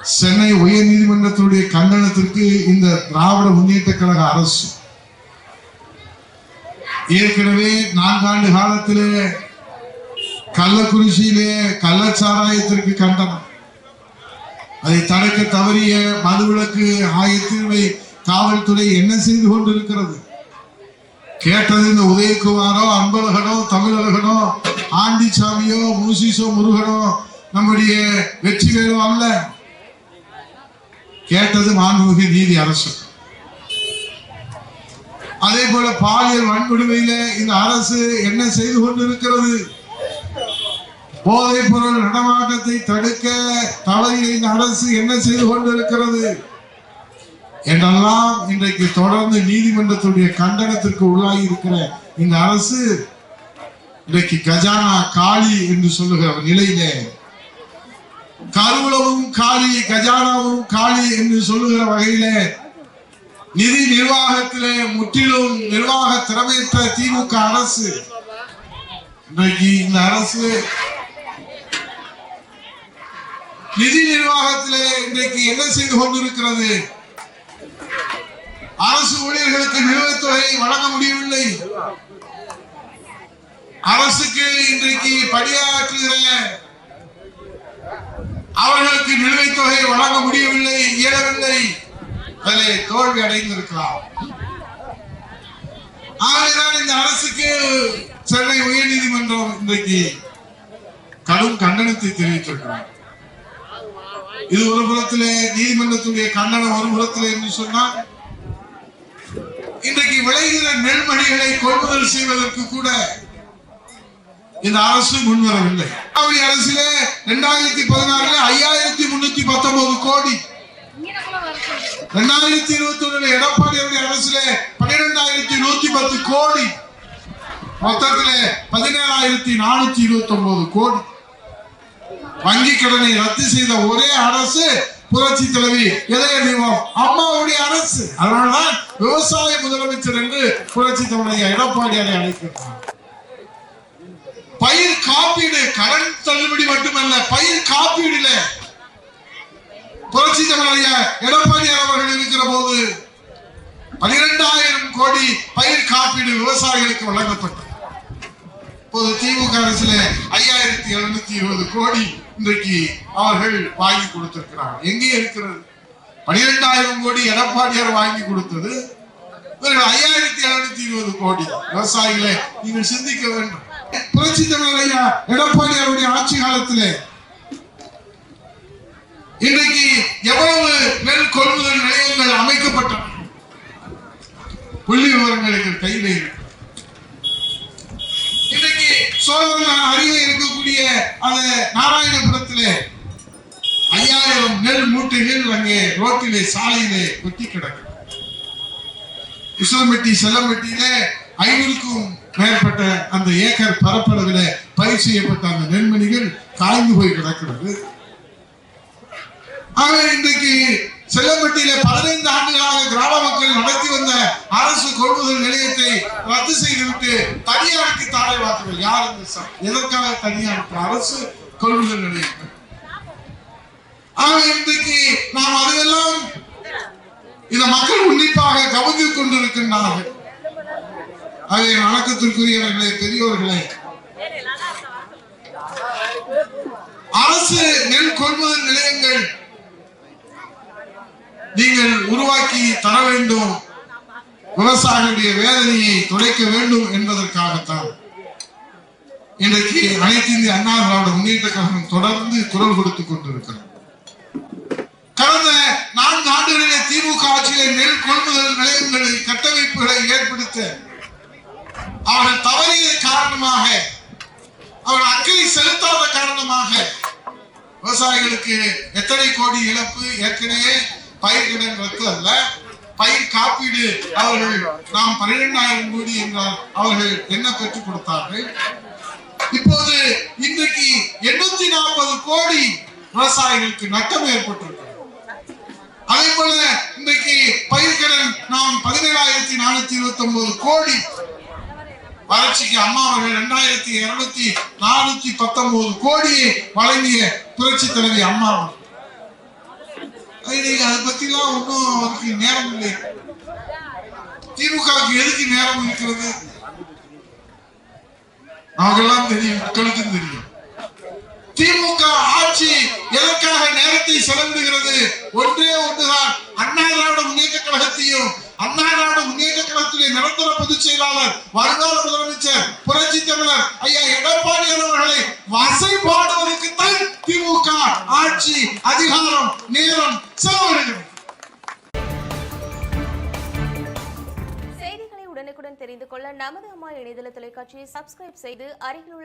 சென்னை உயர் நீதிமன்றத்துடைய கண்டனத்திற்கு இந்த திராவிட முன்னேற்ற கழக அரசு ஏற்கனவே நான்காண்டு காலத்திலே கள்ளக்குறிச்சியிலே கள்ளச்சாராயத்திற்கு கண்டனம். அதை தடுக்க தவறிய மதுவிலக்கு ஆயத்தீர்வை காவல்துறை என்ன செய்து கொண்டிருக்கிறது? கேட்டது இந்த உதயகுமாரோ அன்பழகனோ தமிழகனோ ஆண்டிசாமியோ மூசிசோ முருகனோ நம்முடைய வெற்றி வேலோ அல்ல கேட்டது மாண்புமிகு நீதி அரசு. அதே போல பாலியல் வன்கொடுமையில இந்த அரசு என்ன செய்து கொண்டிருக்கிறது? போதைப் பொருள் நடமாட்டத்தை தடுக்க தவறிய இந்த அரசு என்ன செய்து கொண்டிருக்கிறது? என்றெல்லாம் இன்றைக்கு தொடர்ந்து நீதிமன்றத்துடைய கண்டனத்திற்கு உள்ளாகி இருக்கிற இந்த அரசு இன்றைக்கு கஜானா காளி என்று சொல்லுகிற நிலையிலே கருவளவும் காளி கஜானாவும் காளி என்று சொல்லுகிற வகையிலே நிதி நிர்வாகத்திலே முற்றிலும் நிர்வாக திறமையற்ற திமுக அரசு. இன்றைக்கு இந்த அரசு நிதி நிர்வாகத்திலே இன்றைக்கு என்ன செய்து கொண்டிருக்கிறது? அரசு ஊழியர்களுக்கு நிலுவைத் தொகையை வழங்க முடியவில்லை. அரசுக்கு இன்றைக்கு பணியாற்றுகிற அவர்களுக்கு நிலுவைத் தொகை வழங்க முடியவில்லை இயலவில்லை. அதிலே தோல்வி அடைந்திருக்கலாம். ஆகவேதான் இந்த அரசுக்கு சென்னை உயர் நீதிமன்றம் இன்றைக்கு கடும் கண்டனத்தை தெரிவித்திருக்கிறார் இது ஒரு புறத்திலே நீதிமன்றத்துடைய கண்டனம் ஒரு புறத்திலே என்று சொன்னால் இன்றைக்கு விளைகிற நெல்மணிகளை கொள்முதல் செய்வதற்கு கூட இந்த அரசு முன்வரவில்லை காவிரி அரசிலே இரண்டாயிரத்தி பதினாறுல ஐயாயிரத்தி முன்னூத்தி பத்தொன்பது கோடி. இரண்டாயிரத்தி இருபத்தி ஒண்ணுல எடப்பாடியுடைய அரசுல பன்னிரெண்டாயிரத்தி நூத்தி பத்து கோடி. மொத்தத்துல பதினேழாயிரத்தி நானூத்தி இருபத்தி ஒன்பது கோடி. வங்கி கடனை ரத்து செய்த ஒரே அரசு புரட்சி தலைவி இதய தெய்வம் அம்மாவுடைய அரசு. அதனாலதான் விவசாய முதலமைச்சர் என்று புரட்சி தலைவர் எடப்பாடியாரை அழைக்கிறார் பயிர் காப்பீடு கடன் தள்ளுபடி மட்டுமல்ல பயிர் காப்பீடுல புரட்சி தலைவர் எடப்பாடியார் அவர்கள் இருக்கிற போது பனிரெண்டாயிரம் கோடி பயிர் காப்பீடு விவசாயிகளுக்கு வழங்கப்பட்டது. இப்போது திமுக அரசுல ஐயாயிரத்தி எழுநூத்தி இருபது கோடி இன்றைக்கு அவர்கள் வாங்கி கொடுத்திருக்கிறார் எங்கே இருக்கிறது? பனிரெண்டாயிரம் கோடி எடப்பாடியார் வாங்கி கொடுத்தது. இவர்கள் ஐயாயிரத்தி எழுநூத்தி இருபது கோடி. விவசாயிகளை நீங்கள் சிந்திக்க வேண்டும். புரட்சி தலைவர் ஐயா எடப்பாடியாருடைய ஆட்சி காலத்திலே. இன்றைக்கு எவ்வளவு நெல் கொள்முதல் நிலையங்கள் அமைக்கப்பட்டன? புள்ளி விவரங்கள் எங்கள் கையில் இன்றைக்கு சோழவர்கள் அருகே இருக்கக்கூடிய அந்த நாராயணபுரத்திலே ஐயாயிரம் நெல் மூட்டைகள் அங்கே ரோட்டிலே சாலையிலே கொட்டி கிடக்கு. உசலம்பட்டி செல்லம்பட்டியிலே ஐநூறுக்கும் மேற்பட்ட அந்த ஏக்கர் பரப்பளவில் பயிர் செய்யப்பட்ட அந்த நெல்மணிகள் காய்ந்து போய் கிடக்கிறது. ஆக இன்றைக்கு செல்லம்பட்டியில பதினைந்து ஆண்டுகளாக கிராம மக்கள் நடத்தி வந்த அரசு கொள்முதல் நிலையத்தை ரத்து செய்துவிட்டு தனியாருக்கு தாரை வாக்குகள் யார் எதற்காக தனியாருக்கு அரசு கொள்முதல் நிலையங்கள் ஆக இன்றைக்கு நாம் அதையெல்லாம் இந்த மக்கள் உன்னிப்பாக கவனித்துக் கொண்டிருக்கின்றார்கள். அதை வணக்கத்திற்குரியவர்களே பெரியவர்களே அரசு நெல் கொள்முதல் நிலையங்கள் நீங்கள் உருவாக்கி தர வேண்டும். விவசாயிகளுடைய வேதனையை துடைக்க வேண்டும் என்பதற்காகத்தான். இன்றைக்கு அனைத்து இந்திய அண்ணா திராவிட முன்னேற்ற கழகம் தொடர்ந்து குரல் கொடுத்துக் கொண்டிருக்கிறது. கடந்த நான்கு ஆண்டுகளிலே திமுக ஆட்சியிலே நெல் கொள்முதல் நிலையங்களில் கட்டமைப்புகளை ஏற்படுத்த அவர்கள் தவறிய காரணமாக அவர்கள் அக்கறை செலுத்தாத காரணமாக விவசாயிகளுக்கு எத்தனை கோடி இழப்பு ஏற்கனவே பயிர்கடன் ரத்து அல்ல பயிர் காப்பீடு அவர்கள் நாம் பன்னிரெண்டாயிரம் கோடி என்றால் அவர்கள் என்ன பெற்றுக் கொடுத்தார்கள்? இப்போது இன்றைக்கு எண்ணூத்தி நாற்பது கோடி விவசாயிகளுக்கு நட்டம் ஏற்பட்டிருக்கிறது. அதே போல இன்றைக்கு பயிர்கடன் நாம் பதினேழாயிரத்தி நானூத்தி இருபத்தி ஒன்பது கோடி வளர்ச்சிக்கு அம்மா அவர்கள் இரண்டாயிரத்தி இருநூத்தி நானூத்தி பத்தொன்பது கோடியை வழங்கிய புரட்சி தலைவி அம்மா அவர்கள். இன்னைக்கு அதை பத்திலாம் ஒன்றும் அவருக்கு நேரம் இல்லை. திமுகவுக்கு எதுக்கு நேரம் இருக்கிறது? நமக்கெல்லாம் தெரியும் மக்களுக்கும் தெரியும். திமுக ஆட்சி எதற்காக நேரத்தை செலவிடுகிறது? ஒன்றே ஒன்றுதான். அண்ணா திராவிட முன்னேற்ற கழகத்தையும் அண்ணா திராவிட முன்னேற்ற கழகத்துடைய நிரந்தர பொதுச் செயலாளர் வருங்கால முதலமைச்சர் புரட்சி தமிழர் ஐயா எடப்பாடி அவர்களை வசைபாடுவதற்குத்தான் திமுக ஆட்சி அதிகாரம் நேரம் செலவழிக்கும் செய்திகளை உடனுக்குடன் தெரிந்து கொள்ள நமது அம்மா இணையதள தொலைக்காட்சியை சப்ஸ்கிரைப் செய்து அருகில்